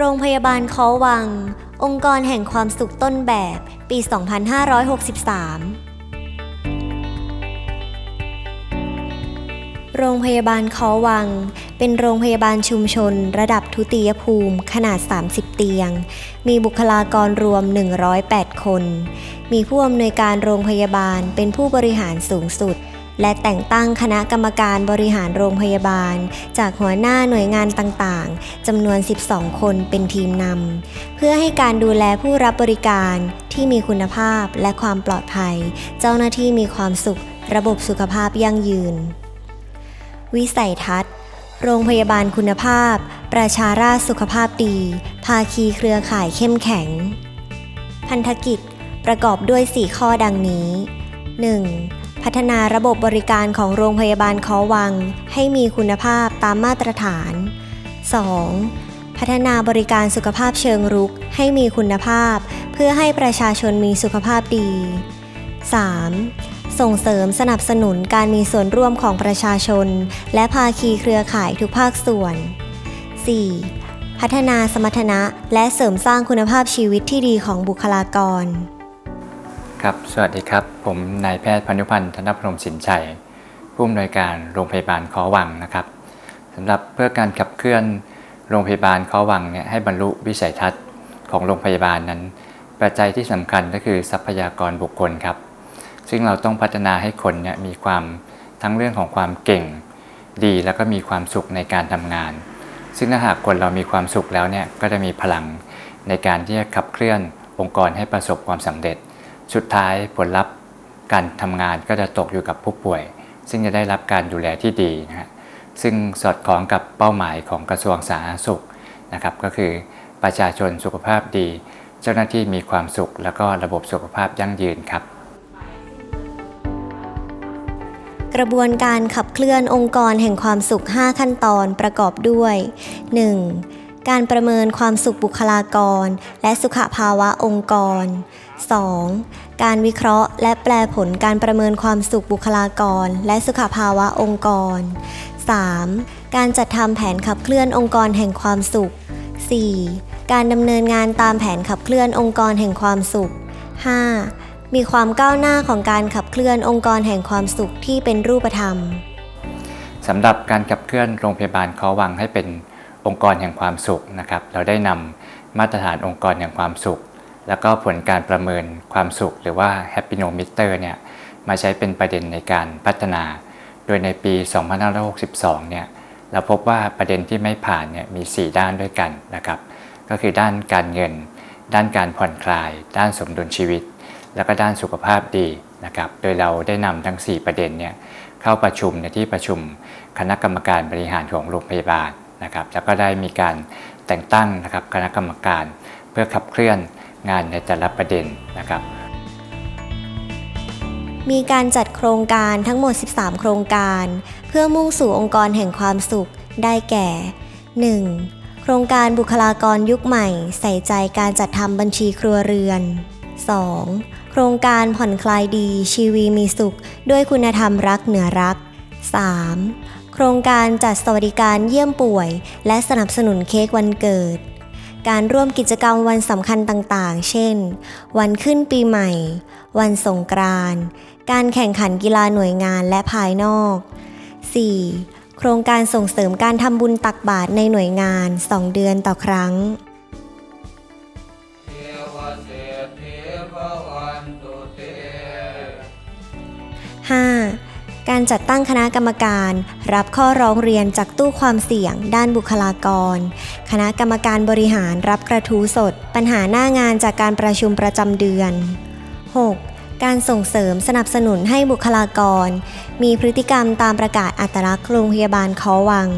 โรงพยาบาลเคอวัง องค์กรแห่งความสุขต้นแบบ ปี 2563 โรงพยาบาลเคอวัง เป็นโรงพยาบาลชุมชน ระดับทุติยภูมิขนาด 30 เตียง มีบุคลากรรวม 108 คน มีผู้อำนวยการโรงพยาบาลเป็นผู้บริหารสูงสุด และแต่งตั้งคณะกรรมการบริหารโรงพยาบาล จากหัวหน้าหน่วยงานต่างๆจำนวน 12 คนเป็นทีมนำเพื่อให้การดูแลผู้รับบริการที่มีคุณภาพและความปลอดภัย เจ้าหน้าที่มีความสุข ระบบสุขภาพยั่งยืน วิสัยทัศน์ โรงพยาบาลคุณภาพ ประชาราชสุขภาพดี ภาคีเครือข่ายเข้มแข็ง พันธกิจประกอบด้วย 4 ข้อดังนี้ 1. พัฒนาระบบบริการของโรงพยาบาลคอวัง ให้มีคุณภาพตามมาตรฐาน 2. พัฒนาบริการสุขภาพเชิงรุกให้มีคุณภาพ เพื่อให้ประชาชนมีสุขภาพดี 3. ส่งเสริมสนับสนุนการมีส่วนร่วมของประชาชน และภาคีเครือข่ายทุกภาคส่วน 4. พัฒนาสมรรถนะและเสริมสร้างคุณภาพชีวิตที่ดีของบุคลากร ครับ สวัสดีครับ ผมนายแพทย์พานุพันธ์ธนพรมสินชัย ผู้อำนวยการโรงพยาบาลคอวังนะครับสำหรับเพื่อการขับเคลื่อนโรงพยาบาลคอวังเนี่ยให้บรรลุวิสัยทัศน์ของโรงพยาบาลนั้น ปัจจัยที่สำคัญก็คือทรัพยากรบุคคลครับ ซึ่งเราต้องพัฒนาให้คนเนี่ยมีความทั้งเรื่องของความเก่ง ดีแล้วก็มีความสุขในการทำงาน ซึ่งถ้าหากคนเรามีความสุขแล้วเนี่ยก็จะมีพลังในการที่จะขับเคลื่อนองค์กรให้ประสบความสำเร็จ สุดท้ายผลลัพธ์การทำงานก็จะตกอยู่กับผู้ป่วย ซึ่งจะได้รับการดูแลที่ดีนะฮะซึ่งสอดคล้องกับเป้าหมายของกระทรวงสาธารณสุขนะครับ ก็คือประชาชนสุขภาพดี เจ้าหน้าที่มีความสุข แล้วก็ระบบสุขภาพยั่งยืนครับ กระบวนการขับเคลื่อนองค์กรแห่งความสุข 5 ขั้นตอนประกอบด้วย 1. การประเมินความสุขบุคลากร และสุขภาวะองค์กร 2. การวิเคราะห์และแปลผลการประเมินความสุขบุคลากร และสุขภาวะองค์กร 3. การจัดทำแผนขับเคลื่อนองค์กรแห่งความสุข 4. การดำเนินงานตามแผนขับเคลื่อนองค์กรแห่งความสุข 5. มีความก้าวหน้าของการขับเคลื่อนองค์กรแห่งความสุขที่เป็นรูปธรรมสำหรับการขับเคลื่อนโรงพยาบาลคอวังให้เป็น องค์กรแห่งความสุขนะครับ เราได้นำมาตรฐานองค์กรแห่งความสุข แล้วก็ผลการประเมินความสุข หรือว่า Happinometer เนี่ยมาใช้เป็นประเด็นในการพัฒนา โดยในปี 2562 เนี่ยเราพบว่าประเด็นที่ไม่ผ่านเนี่ยมี 4 ด้านด้วยกันนะครับ ก็คือด้านการเงิน ด้านการผ่อนคลาย ด้านสมดุลชีวิต แล้วก็ด้านสุขภาพดีนะครับ โดยเราได้นำทั้ง 4 ประเด็นเนี่ยเข้าประชุมในที่ประชุมคณะกรรมการบริหารของโรงพยาบาล นะครับแล้วก็ได้มีการแต่งตั้งนะครับคณะกรรมการ เพื่อขับเคลื่อนงานในแต่ละประเด็นนะครับ มีการจัดโครงการทั้งหมด 13 โครงการ เพื่อมุ่งสู่องค์กรแห่งความสุขได้แก่ 1. โครงการบุคลากรยุคใหม่ ใส่ใจการจัดทำบัญชีครัวเรือน 2. โครงการผ่อนคลายดีชีวีมีสุข ด้วยคุณธรรมรักเหนือรัก 3. โครงการจัดสวัสดิการเยี่ยมป่วย และสนับสนุนเค้กวันเกิด การร่วมกิจกรรมวันสำคัญต่างๆ เช่น วันขึ้นปีใหม่ วันสงกรานต์การแข่งขันกีฬาหน่วยงานและภายนอก 4. โครงการส่งเสริมการทำบุญตักบาตรในหน่วยงาน 2 เดือนต่อครั้ง การจัดตั้งคณะกรรมการ รับข้อร้องเรียนจากตู้ความเสี่ยง ด้านบุคลากร คณะกรรมการบริหารรับกระทู้สด ปัญหาหน้างานจากการประชุมประจำเดือน 6. การส่งเสริมสนับสนุนให้บุคลากร มีพฤติกรรมตามประกาศอัตลักษณ์โรงพยาบาลเขาวัง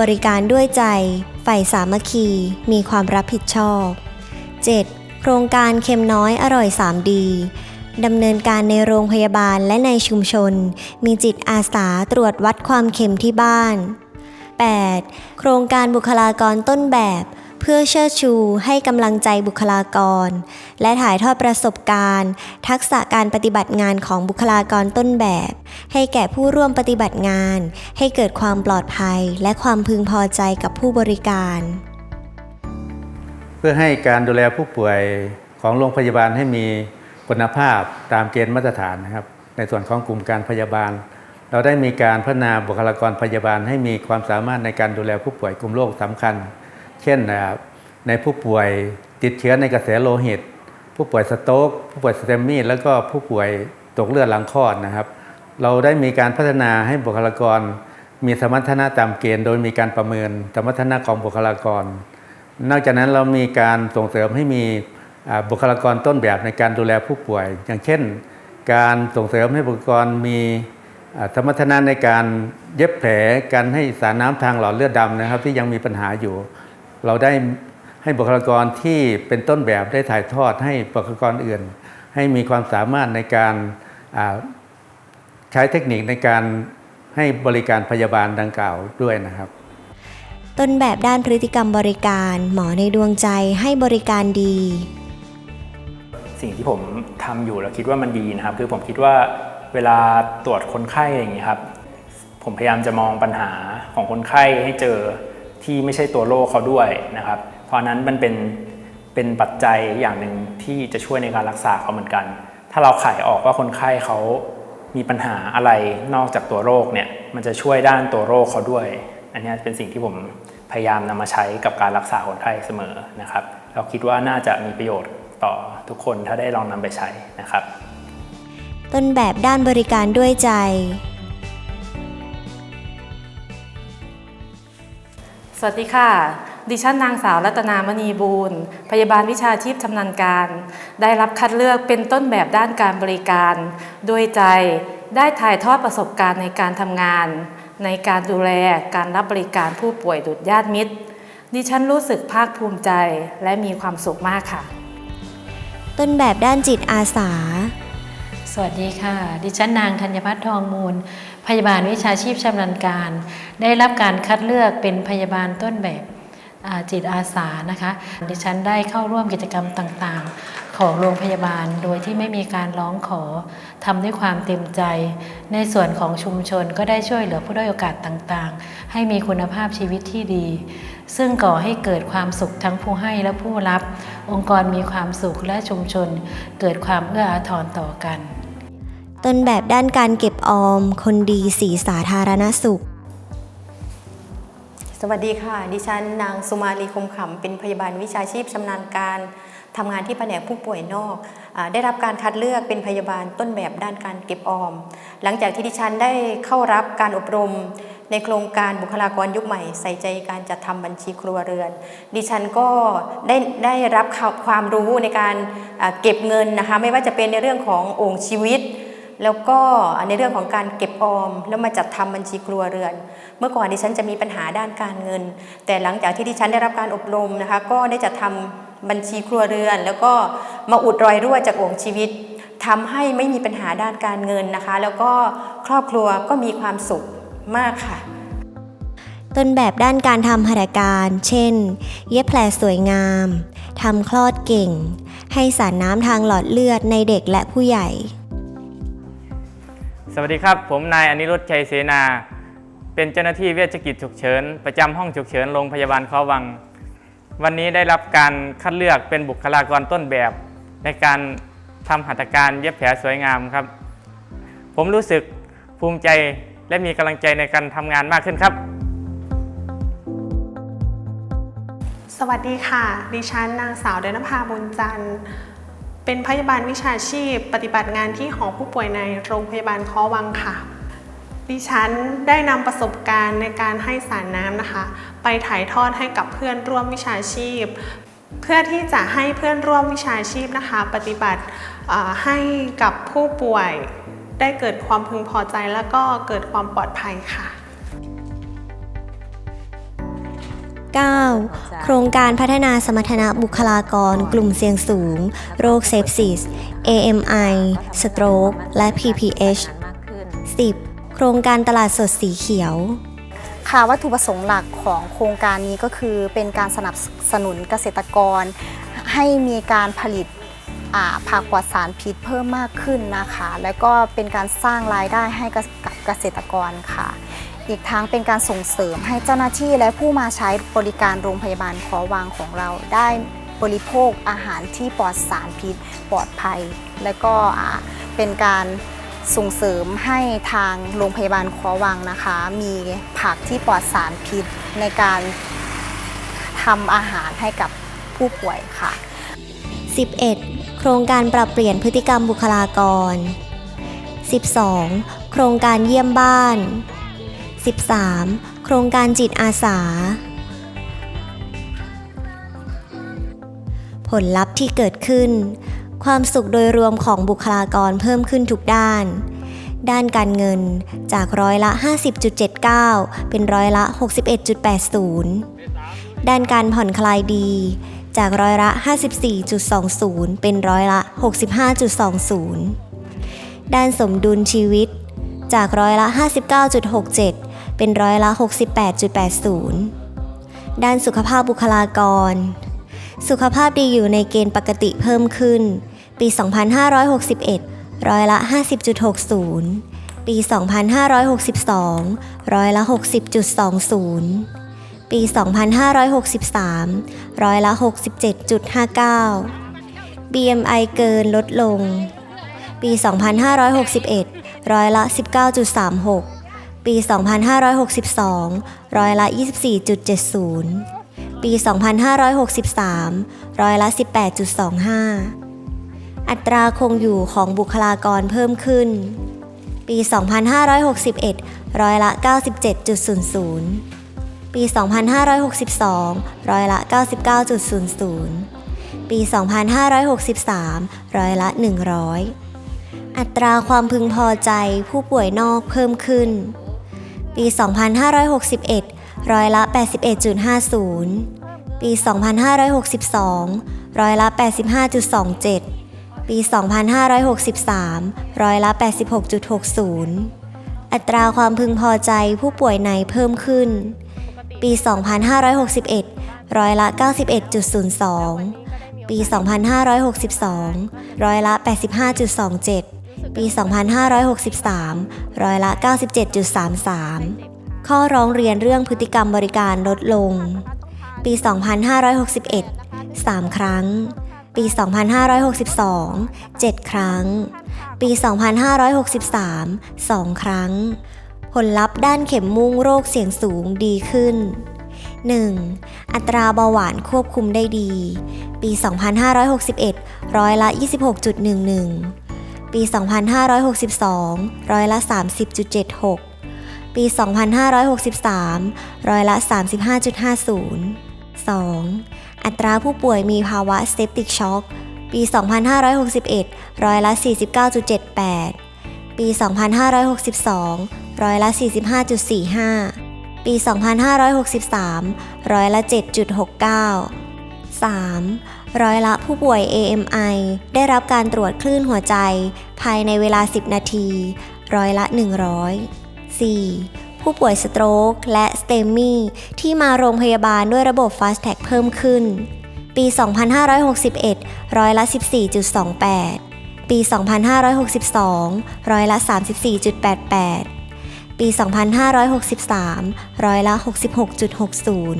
บริการด้วยใจ ใฝ่สามัคคี มีความรับผิดชอบ 7. โครงการเค็มน้อยอร่อย 3D ดำเนินการในโรงพยาบาลและในชุมชน มีจิตอาสาตรวจวัดความเค็มที่บ้าน 8. โครงการบุคลากรต้นแบบ เพื่อเชิดชูให้กำลังใจบุคลากร และถ่ายทอดประสบการณ์ ทักษะการปฏิบัติงานของบุคลากรต้นแบบ ให้แก่ผู้ร่วมปฏิบัติงาน ให้เกิดความปลอดภัย และความพึงพอใจกับผู้บริการ เพื่อให้การดูแลผู้ป่วยของโรงพยาบาลให้มี คุณภาพตามเกณฑ์มาตรฐานนะครับ ในส่วนของกลุ่มการพยาบาล เราได้มีการพัฒนาบุคลากรพยาบาล ให้มีความสามารถในการดูแลผู้ป่วยกลุ่มโรคสำคัญ เช่นนะครับในผู้ป่วยติดเชื้อในกระแสโลหิต ผู้ป่วยสโตรกผู้ป่วยสเตมมี่แล้วก็ผู้ป่วยตกเลือดหลังคลอดนะครับ เราได้มีการพัฒนาให้บุคลากร มีสมรรถนะตามเกณฑ์ โดยมีการประเมินสมรรถนะของบุคลากร นอกจากนั้นเรามีการส่งเสริมให้มี บุคลากรต้นแบบในการดูแลผู้ป่วย อย่างเช่น การส่งเสริมให้บุคลากรมีอ่าสมรรถนะในการเย็บแผลการให้สารน้ำทางหลอดเลือดดำนะครับ ที่ยังมีปัญหาอยู่ เราได้ให้บุคลากรที่เป็นต้นแบบได้ถ่ายทอดให้บุคลากรอื่น ให้มีความสามารถในการใช้เทคนิคในการให้บริการพยาบาลดังกล่าวด้วยนะครับ ต้นแบบด้านพฤติกรรมบริการ หมอในดวงใจให้บริการดี สิ่งที่ผมทำอยู่แล้วคิดว่ามันดีนะครับ คือผมคิดว่าเวลาตรวจคนไข้อย่างนี้ยครับ ผมพยายามจะมองปัญหาของคนไข้ให้เจอที่ไม่ใช่ตัวโรคเขาด้วยนะครับ เพราะนั้นมันเป็นเป็นปัจจัยอย่างหนึ่งที่จะช่วยในการรักษาเขาเหมือนกัน ถ้าเราไขออกว่าคนไข้เขามีปัญหาอะไรนอกจากตัวโรคเนี่ย มันจะช่วยด้านตัวโรคเขาด้วย อันนี้เป็นสิ่งที่ผมพยายามนำมาใช้กับการรักษาคนไข้เสมอนะครับ เราคิดว่าน่าจะมีประโยชน์ ต่อทุกคนถ้าได้ลองนำไปใช้นะครับ ต้นแบบด้านบริการด้วยใจ สวัสดีค่ะ ดิฉันนางสาวรัตนามณีบูรณ์ พยาบาลวิชาชีพชำนาญการ ได้รับคัดเลือกเป็นต้นแบบด้านการบริการด้วยใจ ได้ถ่ายทอดประสบการณ์ในการทำงาน ในการดูแลการรับบริการผู้ป่วยดุจญาติมิตรดิฉันรู้สึกภาคภูมิใจและมีความสุขมากค่ะ ต้นแบบด้านจิตอาสา สวัสดีค่ะ ดิฉันนางธัญพัฒน์ทองมูล พยาบาลวิชาชีพชำนาญการ ได้รับการคัดเลือกเป็นพยาบาลต้นแบบจิตอาสานะคะ ดิฉันได้เข้าร่วมกิจกรรมต่างๆ ของโรงพยาบาลโดยที่ไม่มีการร้องขอทำด้วยความเต็มใจ ในส่วนของชุมชนก็ได้ช่วยเหลือผู้ด้อยโอกาสต่างๆ ให้มีคุณภาพชีวิตที่ดี ซึ่งก่อให้เกิดความสุขทั้งผู้ให้และผู้รับ องค์กรมีความสุขและชุมชน เกิดความเอื้ออาทรต่อกัน ต้นแบบด้านการเก็บออม คนดีสีสาธารณสุข สวัสดีค่ะ ดิฉันนางสุมาลีคมขำเป็นพยาบาลวิชาชีพชำนาญการทำงานที่แผนกผู้ป่วยนอกอาได้รับการคัดเลือกเป็นพยาบาลต้นแบบด้านการเก็บออม หลังจากที่ดิฉันได้เข้ารับการอบรม ในโครงการบุคลากรยุคใหม่ ใส่ใจการจัดทำบัญชีครัวเรือน ดิฉันก็ได้ได้รับความรู้ในการเก็บเงินนะคะไม่ว่าจะเป็นในเรื่องของโอ่งชีวิต แล้วก็ในเรื่องของการเก็บออม แล้วมาจัดทำบัญชีครัวเรือน เมื่อก่อนดิฉันจะมีปัญหาด้านการเงิน แต่หลังจากที่ดิฉันได้รับการอบรมนะคะก็ได้จัดทำบัญชีครัวเรือน แล้วก็มาอุดรอยรั่วจากวงชีวิตทำให้ไม่มีปัญหาด้านการเงินนะคะ แล้วก็ครอบครัวก็มีความสุข มากค่ะ ต้นแบบด้านการทำหัตถการ เช่น เย็บแผลสวยงามทำคลอดเก่ง ให้สารน้ำทางหลอดเลือดในเด็กและผู้ใหญ่ สวัสดีครับ ผมนายอนิรุทธชัยเสนา เป็นเจ้าหน้าที่เวชกิจฉุกเฉิน ประจำห้องฉุกเฉินโรงพยาบาลเขาวัง วันนี้ได้รับการคัดเลือกเป็นบุคลากรต้นแบบ ในการทำหัตถการเย็บแผลสวยงามครับ ผมรู้สึกภูมิใจ และมีกำลังใจในการทำงานมากขึ้นครับ สวัสดีค่ะ ดิฉันนางสาวเดนภาบุญจันทร์ เป็นพยาบาลวิชาชีพ ปฏิบัติงานที่หอผู้ป่วยในโรงพยาบาลคอวังค่ะ ดิฉันได้นำประสบการณ์ในการให้สารน้ำนะคะ ไปถ่ายทอดให้กับเพื่อนร่วมวิชาชีพ เพื่อที่จะให้เพื่อนร่วมวิชาชีพนะคะ ปฏิบัติให้กับผู้ป่วย ได้เกิดความพึงพอใจและก็เกิดความปลอดภัยค่ะ 9. โครงการพัฒนาสมรรถนะบุคลากร กลุ่มเสี่ยงสูง โรคเซปซิส AMI สโตรกและ PPH 10. โครงการตลาดสดสีเขียว ค่ะวัตถุประสงค์หลักของโครงการนี้ก็คือเป็นการสนับสนุนเกษตรกร ให้มีการผลิตอ่า ผักปลอดสารพิษเพิ่มมากขึ้นนะคะ แล้วก็เป็นการสร้างรายได้ให้กับเกษตรกรค่ะ อีกทั้งเป็นการส่งเสริมให้เจ้าหน้าที่และผู้มาใช้บริการโรงพยาบาลขอวางของเราได้บริโภคอาหารที่ปลอดสารพิษปลอดภัย และก็เป็นการส่งเสริมให้ทางโรงพยาบาลคอวังนะคะ มีผักที่ปลอดสารพิษในการทำอาหารให้กับผู้ป่วยค่ะ 11. โครงการปรับเปลี่ยนพฤติกรรมบุคลากร 12. โครงการเยี่ยมบ้าน 13. โครงการจิตอาสา ผลลัพธ์ที่เกิดขึ้น ความสุขโดยรวมของบุคลากรเพิ่มขึ้นทุกด้าน ด้านการเงินจากร้อยละ 50.79 เป็นร้อยละ 61.80 ด้านการผ่อนคลายดี จากร้อยละ 54.20 เป็นร้อยละ 65.20 ด้านสมดุลชีวิต จากร้อยละ 59.67 เป็นร้อยละ 68.80 ด้านสุขภาพบุคลากร สุขภาพดีอยู่ในเกณฑ์ปกติเพิ่มขึ้น ปี 2561 ร้อยละ 50.60 ปี 2562 ร้อยละ 60.20 ปี 2563 ร้อยละ 67.59 BMI เกินลดลง ปี 2561 ร้อยละ 19.36 ปี 2562 ร้อยละ 24.70 ปี 2563 ร้อยละ 18.25 อัตราคงอยู่ของบุคลากรเพิ่มขึ้น ปี 2561 ร้อยละ 97.00 ปี 2562 ร้อยละ 99.00 ปี 2563 ร้อยละ 100 อัตราความพึงพอใจผู้ป่วยนอกเพิ่มขึ้น ปี 2561 ร้อยละ 81.50 ปี 2562 ร้อยละ 85.27 ปี 2563 ร้อยละ 86.60อัตราความพึงพอใจผู้ป่วยในเพิ่มขึ้น ปี 2561 ร้อยละ 91.02 ปี 2562 ร้อยละ 85.27 ปี 2563 ร้อยละ 97.33 ข้อร้องเรียนเรื่องพฤติกรรมบริการลดลง ปี 2561 3 ครั้ง ปี 2562 7 ครั้ง ปี 2563 2 ครั้ง ผลลัพธ์ด้านเข็มมุ่งโรคเสี่ยงสูงดีขึ้น 1. อัตราเบาหวานควบคุมได้ดี ปี 2561 ร้อยละ 26.11 ปี 2562 ร้อยละ 30.76 ปี 2563 ร้อยละ 35.50 2. อัตราผู้ป่วยมีภาวะเซปติกช็อก ปี 2561 ร้อยละ 49.78 ปี 2562 ร้อยละ 45.45 ปี 2563 ร้อยละ 7.69 3. ร้อยละผู้ป่วย AMI ได้รับการตรวจคลื่นหัวใจ ภายในเวลา 10 นาที ร้อยละ 100 4. ผู้ป่วยสโตรกและสเตมมี่ที่มาโรงพยาบาลด้วยระบบ Fast Tag เพิ่มขึ้น ปี 2561 ร้อยละ 14.28 ปี 2562 ร้อยละ 34.88 ปี 2563 ร้อยละ 66.60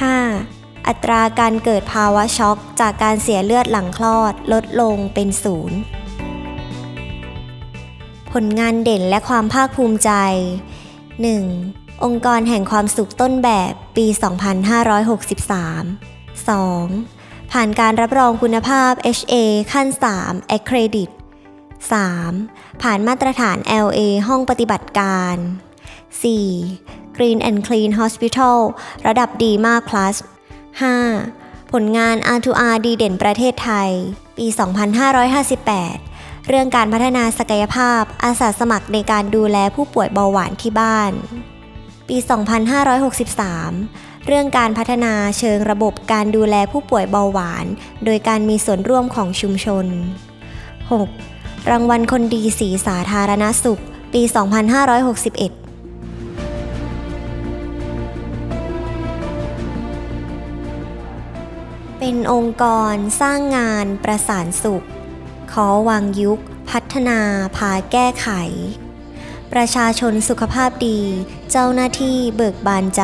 5. อัตราการเกิดภาวะช็อกจากการเสียเลือดหลังคลอดลดลงเป็นศูนย์ผลงานเด่นและความภาคภูมิใจ 1. องค์กรแห่งความสุขต้นแบบปี 2563 2. ผ่านการรับรองคุณภาพ HA ขั้น 3 Accredit 3. ผ่านมาตรฐาน LA ห้องปฏิบัติการ 4. Green and Clean Hospital ระดับดีมาก plus 5. ผลงาน R2R ดีเด่นประเทศไทย ปี 2558 เรื่องการพัฒนาศักยภาพอาสาสมัครในการดูแลผู้ป่วยเบาหวานที่บ้าน ปี 2563เรื่องการพัฒนาเชิงระบบการดูแลผู้ป่วยเบาหวาน โดยการมีส่วนร่วมของชุมชน 6. รางวัลคนดีสีสาธารณสุข ปี 2561เป็นองค์กรสร้างงานประสานสุข ขอวางยุค พัฒนาพาแก้ไข ประชาชนสุขภาพดี เจ้าหน้าที่เบิกบานใจ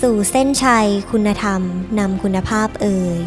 สู่เส้นชัยคุณธรรมนำคุณภาพเอ่ย